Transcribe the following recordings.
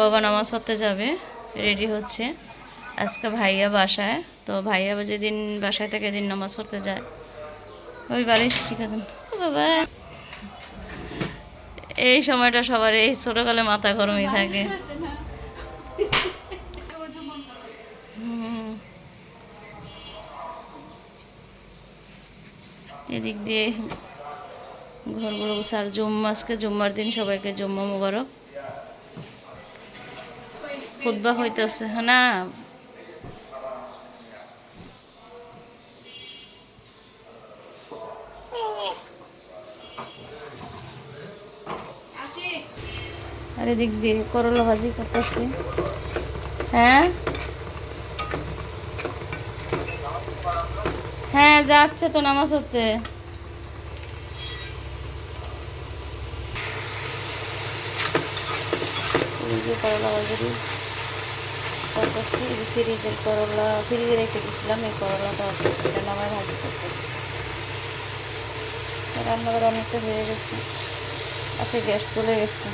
বাবা নামাজ পড়তে যাবে রেডি হচ্ছে। আজকে ভাইয়া বাসায় তো ভাইয়া যেদিন বাসায় থেকে দিন নামাজ পড়তে যায়। ওই বাড়ি ঠিক আছে বাবা। এই সময়টা সবার এই ছোটোকালে মাথা গরমই থাকে। এদিক দিয়ে ঘরগুলো আর জুম্মা আজকে জুম্মার দিন সবাইকে জুম্মা মোবারক। খুদ্া হইতেছে না? আর এদিক দিয়ে করলা ভাজি করতেছি। হ্যাঁ? হ্যাঁ যাচ্ছে তো নামাজ হতে করলা ভাজি। করতেছি ফ্রিজের করলা, ফ্রিজে রেখে দিয়েছিলাম, এই করলাটা এটা ভাজি করতেছি। রান্নাঘর অনেকটা হয়ে গেছে আচ্ছা গ্যাস চলে গেছে।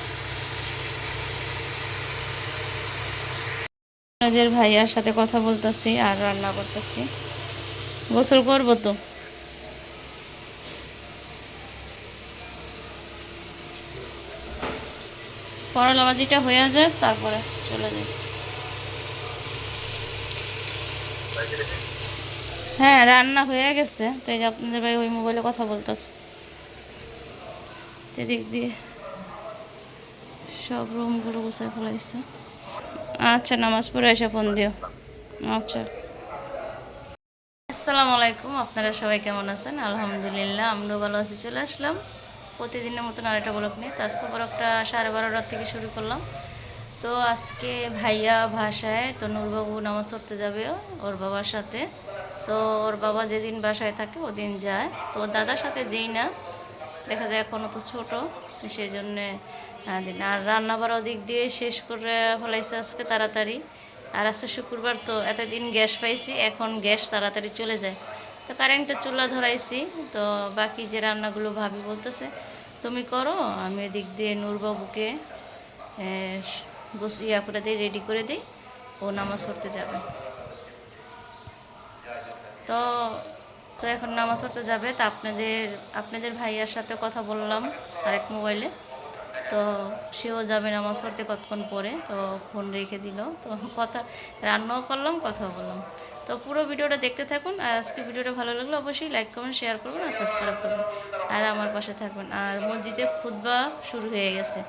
আপনাদের ভাইয়ার সাথে কথা বলতেছি আর রান্না করতেছি। গোসল করব তো? করলা ভাজিটা হয়ে যায় তারপরে চলে যাই। হ্যাঁ রান্না হয়ে গেছে। তো এই যে আপনাদের ভাই ওই মোবাইলে কথা বলতেছে। এদিক দিয়ে সব রুমগুলো গুছায় ফেলাইছে। আচ্ছা নামাজ পড়ে এসে ফোন দিও। আচ্ছা। আসসালামু আলাইকুম, আপনারা সবাই কেমন আছেন? আলহামদুলিল্লাহ, আমরাও ভালো আছি, চলে আসলাম। প্রতিদিনের মতন আরেকটা ব্লক নিয়ে। তো আজকে সাড়ে বারোটার থেকে শুরু করলাম। তো আজকে ভাইয়া ভাষায় তো নূরবাবু নামাজ পড়তে যাবে ওর বাবার সাথে। তো ওর বাবা যেদিন বাসায় থাকে ওদিন যায়। তো ওর দাদার সাথে দিই না। দেখা যায় এখনও তো ছোটো সেই জন্যে দিন আর রান্না বাড়া দিক দিয়ে শেষ করে ফেলাইছে আজকে তাড়াতাড়ি। আর আজকে শুক্রবার তো এতদিন গ্যাস পাইছি, এখন গ্যাস তাড়াতাড়ি চলে যায়। তো কারেন্টটা চুলা ধরাইছি, তো বাকি যে রান্নাগুলো ভাবি বলতেছে, তুমি করো, আমি এদিক দিয়ে নূরবাবুকে গোস ইয়া করে দিই রেডি করে দিই, ও নামাজ পড়তে যাবে। তো তো এখন নামাজ পড়তে যাবে, তা আপনাদের আপনাদের ভাইয়ার সাথে কথা বললাম আরেক মোবাইলে তো সেও যাবে নামাজ পড়তে কতক্ষণ পরে, তো ফোন রেখে দিল। তো কথা, রান্নাও করলাম, কথাও বললাম। তো পুরো ভিডিওটা দেখতে থাকুন, আর আজকে ভিডিওটা ভালো লাগলে অবশ্যই লাইক কমেন্ট শেয়ার করবেন আর সাবস্ক্রাইব করবেন। আর আমার পাশে থাকবেন। আর মসজিদে খুদ্া শুরু হয়ে গেছে।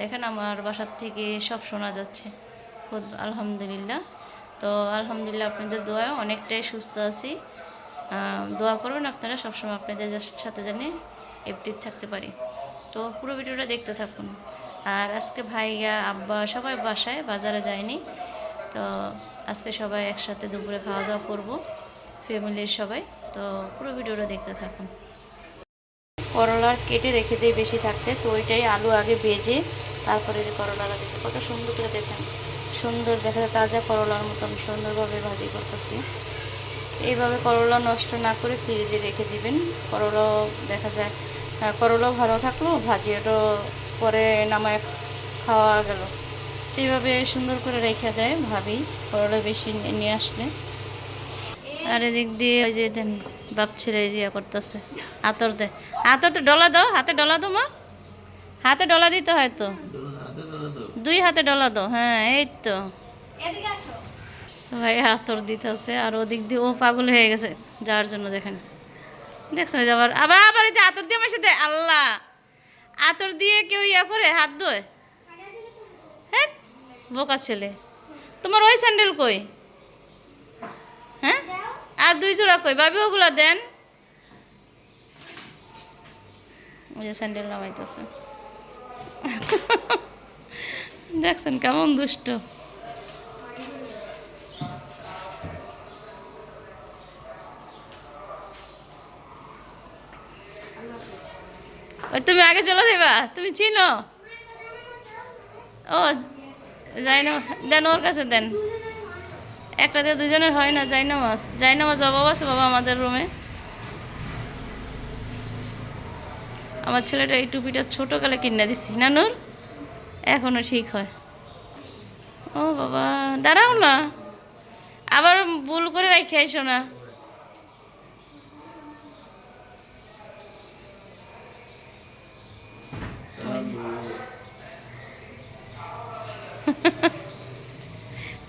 দেখেন আমার বাসার থেকে সব শোনা যাচ্ছে। খুদ আলহামদুলিল্লাহ। তো আলহামদুলিল্লাহ আপনাদের দোয়ায় অনেকটাই সুস্থ আছি। দোয়া করবেন আপনারা সবসময় আপনাদের সাথে জানি এপটিভ থাকতে পারি। তো পুরো ভিডিওটা দেখতে থাকুন। আর আজকে ভাইয়া, আব্বা সবাই বাসায়, বাজারে যায়নি। তো আজকে সবাই একসাথে দুপুরে খাওয়া দাওয়া করব ফ্যামিলির সবাই। তো পুরো ভিডিওটা দেখতে থাকুন। করলার কেটে রেখে দিই বেশি থাকতে। তো ওইটাই আলু আগে ভেজে তারপরে যে করলাটা দিতে কত সুন্দর করে দেখেন। সুন্দর দেখা যায় তাজা করলার মতন সুন্দরভাবে ভাজি করতেছি। এইভাবে করলা নষ্ট না করে ফ্রিজে রেখে দিবেন। করলা দেখা যায় করলাও ভালো থাকল ভাজিটা পরে নামায় খাওয়া গেল। সেইভাবে সুন্দর করে রেখে দেয় ভাবি, করলা বেশি নিয়ে- আসলে। আর এদিক দিয়ে ওই যে দেন বাপ ছেলে ইয়া করতেছে। আতর দে। আতরটা ডলা দাও, হাতে ডলা দাও মা। হাতে ডলা দিতে হয় তো? দুই হাতে ডলা দো হ্যাঁ এই তো। ভাই আতর দিতেছে আর ওদিক দিয়ে ও পাগল হয়ে গেছে যাওয়ার জন্য দেখেন। দেখছেন ওই যে আবার আবার যে আতর দিয়ে আমার সাথে আল্লাহ! আতর দিয়ে কেউ ইয়া করে হাত ধোয়? হ্যাঁ বোকা ছেলে। তোমার ওই স্যান্ডেল কই? হ্যাঁ? আর দুই জোড়া কই? ভাবি ওগুলা দেন। ওই যে স্যান্ডেল নামাইতেছে। দেখছেন, কেমন দুষ্ট। তুমি আগে চলে যাবা তুমি চিনো? ও, যাই না দেন ওর কাছে দেন। একটা দিয়ে দুজনের হয় না, যাই না নামাজ। যাই না নামাজ অভাব আছে, বাবা আমাদের রুমে আমার ছেলেটা এই টুপিটা ছোটো ছোটোকালে কিনে দিছি। নানুর এখনও ঠিক হয়। ও বাবা, দাঁড়াও না। আবার ভুল করে রাখি আইসো না।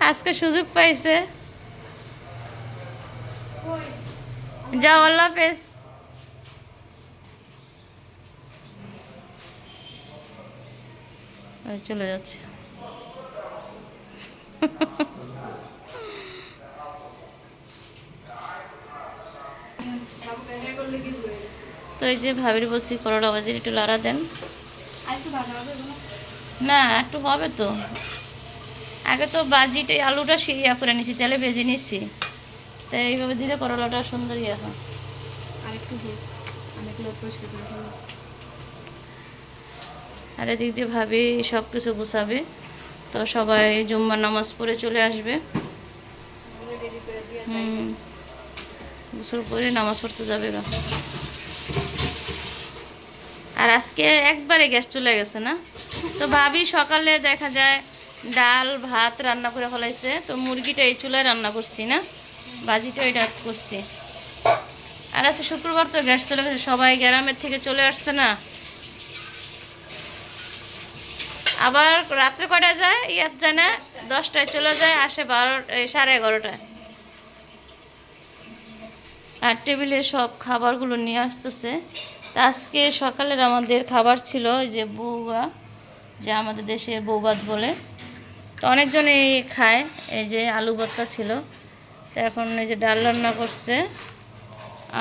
আজকে সুযোগ পাইছে। যাও, আল্লাহ হাফেজ ওই চলে যাচ্ছে। তো এই যে ভাবির বলছি করলা বাজির একটু লাড়া দেন। না, একটু হবে তো। আগে তো বাজিটা আলুটা সিরিয়া করে নিছি তেলে ভেজে নিছি তাই এইভাবে দিলে করলাটা সুন্দর আরেকটু হোক অনেক লোক পরিষ্কার করে ফেলো। আর এদিক দিয়ে ভাবি সব কিছু গুছাবে। তো সবাই জুম্মার নামাজ পড়ে চলে আসবে। হুম। গোসল নামাজ পড়তে যাবে গা। আর আজকে একবারে গ্যাস চলে গেছে না? তো ভাবি সকালে দেখা যায় ডাল, ভাত রান্না করে ফেলাইছে। তো মুরগিটা এই চুলায় রান্না করছি না? বাজিটা এটা করছি। আর আজকে শুক্রবার তো গ্যাস চলে গেছে। সবাই গ্রামের থেকে চলে আসছে না? আবার রাত্রে কটা যায়? ইয়াত যায় না? দশটায় চলে যায়, আসে বারো সাড়ে এগারোটায়। আর টেবিলে সব খাবারগুলো নিয়ে আসতেছে। তা আজকে সকালের আমাদের খাবার ছিল যে বৌবা যে আমাদের দেশের বৌবাদ বলে। তো অনেকজনেই খায়, এই যে আলু ভর্তা ছিল। তো এখন এই যে ডাল রান্না করছে,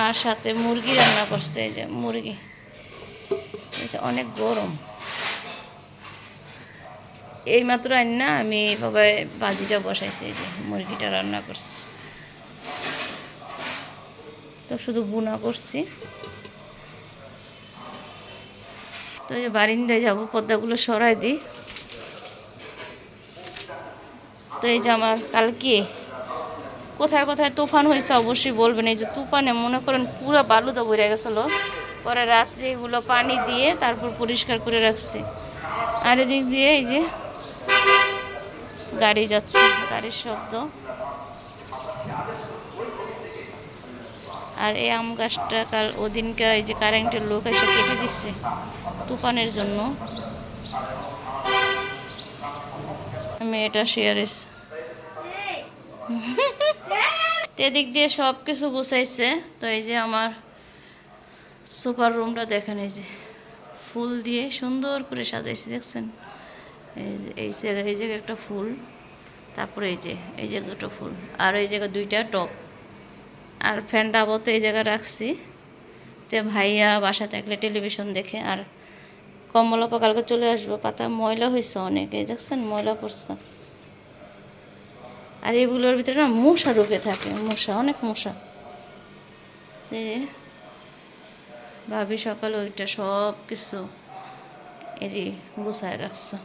আর সাথে মুরগি রান্না করছে, এই যে মুরগি। এই যে অনেক গরম। এই মাত্র না, আমি এইভাবে বাজিটা বসাইছি যে, মুরগিটা রান্না করছি। তো শুধু বুনা করছি। তো এই যে বারিন্দায় যাব পর্দাগুলো সরাই দিই। তো এই যে আমার কালকে কোথায় কোথায় তুফান হয়েছে অবশ্যই বলবেন। এই যে তুফানে মনে করেন পুরো বালুদা বইরে গেছিল। পরে রাত্রে এগুলো পানি দিয়ে তারপর পরিষ্কার করে রাখছি। আর এদিক দিয়ে এই যে গাড়ি যাচ্ছে, গাড়ির শব্দ। আর এই আম গাছটা কাল ওদিনকে এই যে কারেন্টের লোক এসে কেটে দিচ্ছে তুফানের জন্য। মেয়েটা শেয়ারিস এদিক দিয়ে সব কিছু গুছাইছে। তো এই যে আমার সুপার রুমটা দেখেন, এই যে ফুল দিয়ে সুন্দর করে সাজাইছে, দেখছেন? এই যে, এই জায়গায় একটা ফুল, তারপরে এই যে, এই জায়গায় একটা ফুল, আর এই জায়গায় দুইটা টপ আর ফ্যানটা আপাতত এই জায়গায় রাখছি। তো ভাইয়া বাসা থাকলে টেলিভিশন দেখে, আর কমলা কালকে চলে আসব, পাতা ময়লা হয়েছে অনেক, এই দেখছেন ময়লা পড়ছে। আর এগুলোর ভিতরে না মশা ঢুকে থাকে, মশা, অনেক মশা। ভাবি সকালে ওইটা সব কিছু এরই গুছায় রাখছে।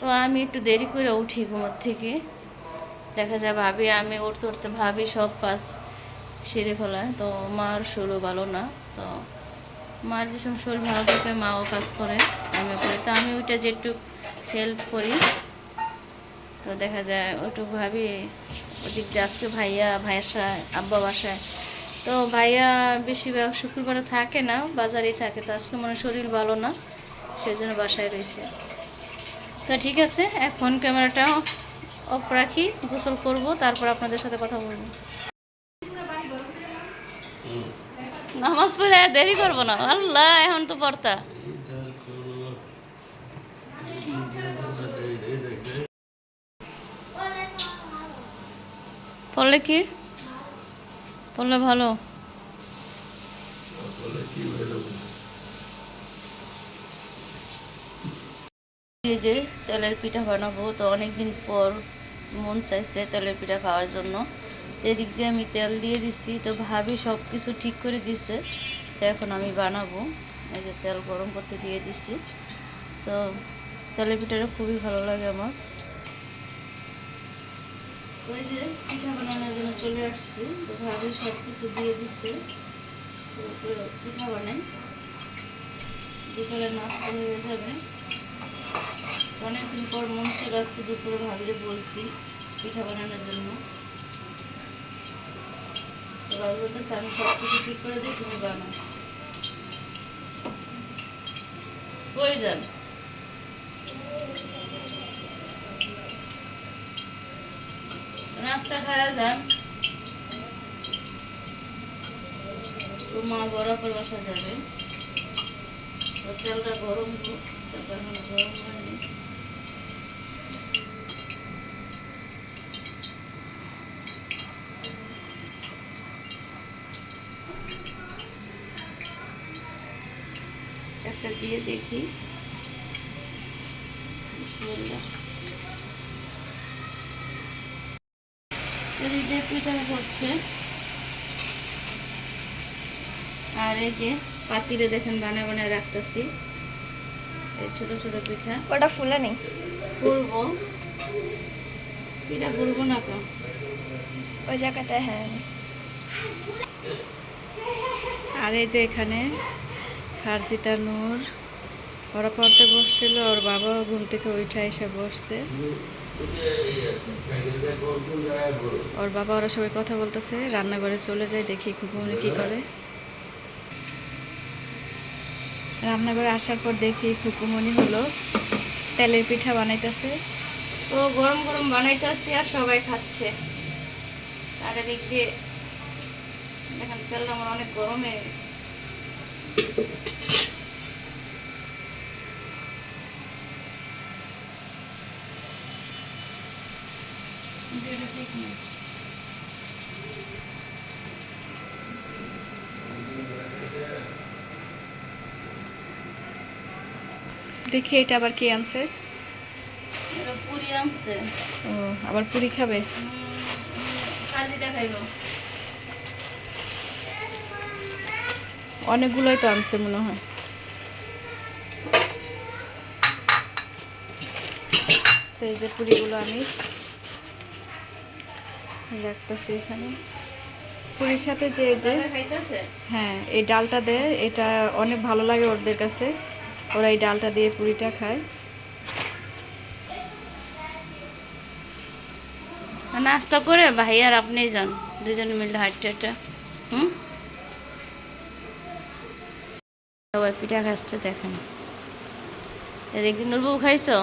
তো আমি একটু দেরি করে উঠি ঘুমার থেকে। দেখা যায় ভাবি, আমি উঠতে উঠতে ভাবি সব কাজ সেরে ফেলায় তো মার শরীরও ভালো না। তো মার যেসব শরীর ভালো থাকে, মাও কাজ করে আমি করি। তো আমি ওইটা যেটুক হেল্প করি। তো দেখা যায় ওইটুক ভাবি, ওদিক দিয়ে আজকে ভাইয়া ভাইয়াসায় আব্বা বাসায়। তো ভাইয়া বেশিরভাগ শুক্রবারে থাকে না, বাজারেই থাকে। তো আজকে মনে শরীর ভালো না সেই জন্য বাসায় রয়েছে। তো ঠিক আছে, এখন ক্যামেরাটা অফ রাখি, গোসল করব, তারপর আপনাদের সাথে কথা বলব। নামাজ পড়ে দেরি করব না, আল্লাহ, এখন তো পড়তা পড়লে কি? পড়লে ভালো এই যে তেলের পিঠা বানাবো, তো অনেকদিন পর মন চাইছে তেলের পিঠা খাওয়ার জন্য। এদিক দিয়ে আমি তেল দিয়ে দিছি, তো ভাবি সব কিছু ঠিক করে দিছে, তো এখন আমি বানাবো। এই যে তেল গরম করতে দিয়ে দিছি, তো তেলের পিঠাটা খুবই ভালো লাগে আমার। ওই যে পিঠা বানানোর জন্য চলে আসছি, তো ভাবি সব কিছু দিয়ে দিছে পিঠা বানাই। বিকালে নাস্তা হয়ে যাবে। অনেকদিন পর মন ছিল আজকে দুপুরে ভাবিরে বলছি পিঠা বানানোর জন্য। তো ভাবি বলতেছে আমি সব কিছু ঠিক করে দিই তুমি বানাও। কই যান? নাস্তা খাওয়া যান। তো মা বরাবর বাসা যাবে। তেলটা গরম হোক, এখনও গরম হয়নি। একটা দিয়ে দেখি। বিসমিল্লাহ। পিঠা হচ্ছে। আর এই যে পাতিলে দেখেন বানায় বানায় রাখতেছি। এই ছোট ছোট পিঠা। ওটা ফুলে নেই। করব পিঠা না তো? ওই জায়গাটা হ্যাঁ। আর এই যে এখানে খারজিতা নূর, ওরা পড়তে বসছিল, ওর বাবাও ঘুম থেকে উঠে এসে বসছে। ওর বাবা ওরা সবাই কথা বলতেছে, রান্নাঘরে চলে যায়, দেখি খুকুমনি কি করে। রান্নাঘরে আসার পর দেখি খুকুমনি হলো, তেলের পিঠা বানাইতেছে। তো গরম গরম বানাইতেছি আর সবাই খাচ্ছে। আর এদিক দিয়ে দেখেন, তেলটা আমার অনেক গরমে দেখি এটা আবার কি আনছে? পুরি আনছে। ও আবার পুরি খাবে? অনেকগুলোই তো আনছে মনে হয়। তো এই যে পুরিগুলো আমি রাখতেছি এখানে। পুরীর সাথে যে যে হ্যাঁ এই ডালটা দেয় এটা অনেক ভালো লাগে ওদের কাছে। ওরা এই ডালটা দিয়ে পুরিটা খায়। নাস্তা করে ভাই আর আপনি যান। দুজনে মিলে হাঁটতে হাঁটতে। হুম? সবাই পিঠা খাচ্ছে দেখেন। এদিক নুরবু খাইছো?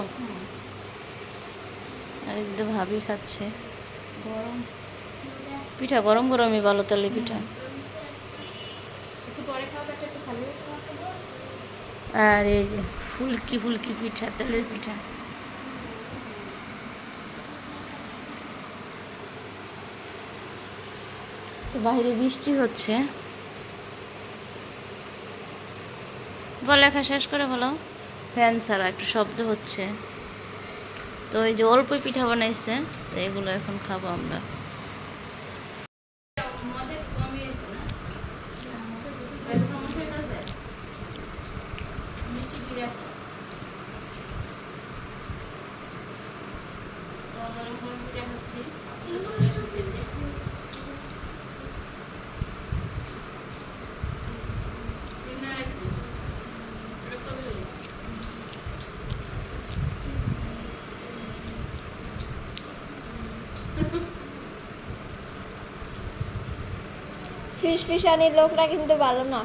আর এদিক ভাবি খাচ্ছে। গরম। পিঠা গরম গরমই ভালো তালে পিঠা। আর এই যে ফুলকি ফুলকি পিঠা তেলের পিঠা। তো বাইরে বৃষ্টি হচ্ছে। বল লেখা শেষ করে বলো। ফ্যান ছাড়া একটু শব্দ হচ্ছে। তো এই যে অল্প পিঠা বানাইছে তো এগুলো এখন খাব আমরা। ফিশ ফিশানির লোকরা কিন্তু ভালো না।